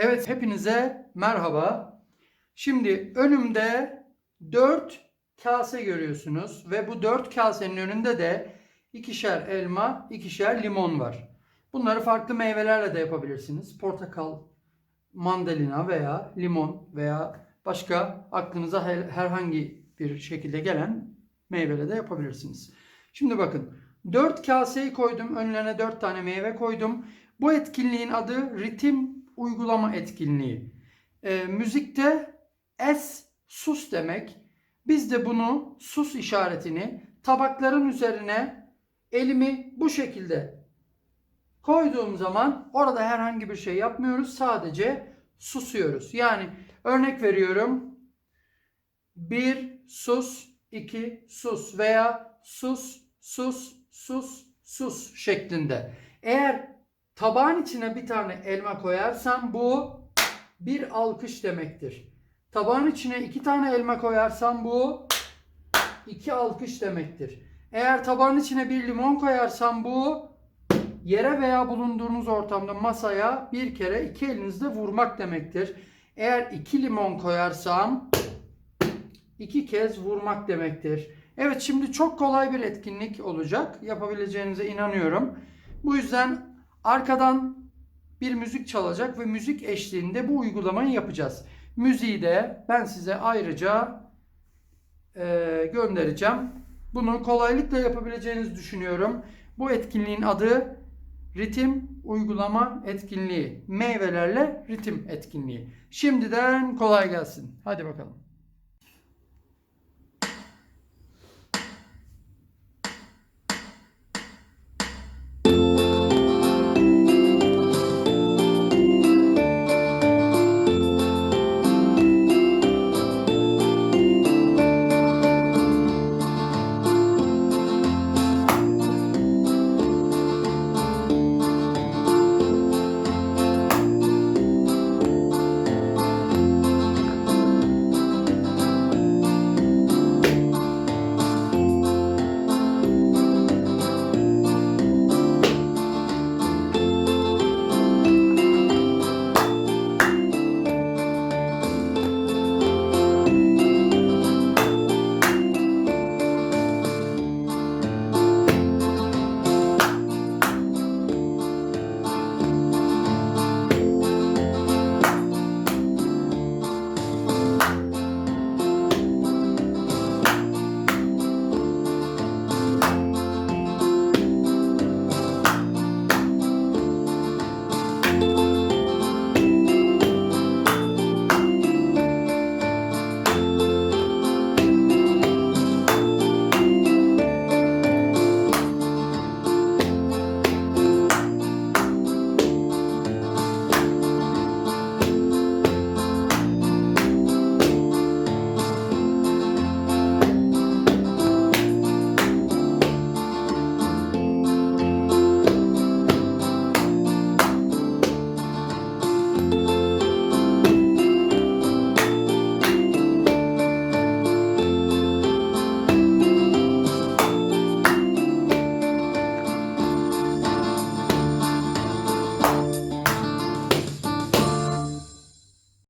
Evet hepinize merhaba. Şimdi önümde 4 kase görüyorsunuz ve bu 4 kasenin önünde de ikişer elma, ikişer limon var. Bunları farklı meyvelerle de yapabilirsiniz. Portakal, mandalina veya limon veya başka aklınıza her- herhangi bir şekilde gelen meyveyle de yapabilirsiniz. Şimdi bakın 4 kaseyi koydum. Önlerine 4 tane meyve koydum. Bu etkinliğin adı ritim uygulama etkinliği. Ee, müzikte es sus demek. Biz de bunu sus işaretini tabakların üzerine elimi bu şekilde koyduğum zaman orada herhangi bir şey yapmıyoruz. Sadece susuyoruz. Yani örnek veriyorum. Bir sus, iki sus veya sus, sus, sus, sus şeklinde. Eğer tabağın içine bir tane elma koyarsam bu bir alkış demektir. Tabağın içine iki tane elma koyarsam bu iki alkış demektir. Eğer tabağın içine bir limon koyarsam bu yere veya bulunduğunuz ortamda masaya bir kere iki elinizle vurmak demektir. Eğer iki limon koyarsam iki kez vurmak demektir. Evet şimdi çok kolay bir etkinlik olacak. Yapabileceğinize inanıyorum. Bu yüzden arkadan bir müzik çalacak ve müzik eşliğinde bu uygulamayı yapacağız. Müziği de ben size ayrıca e, göndereceğim. Bunu kolaylıkla yapabileceğinizi düşünüyorum. Bu etkinliğin adı ritim uygulama etkinliği. Meyvelerle ritim etkinliği. Şimdiden kolay gelsin. Hadi bakalım.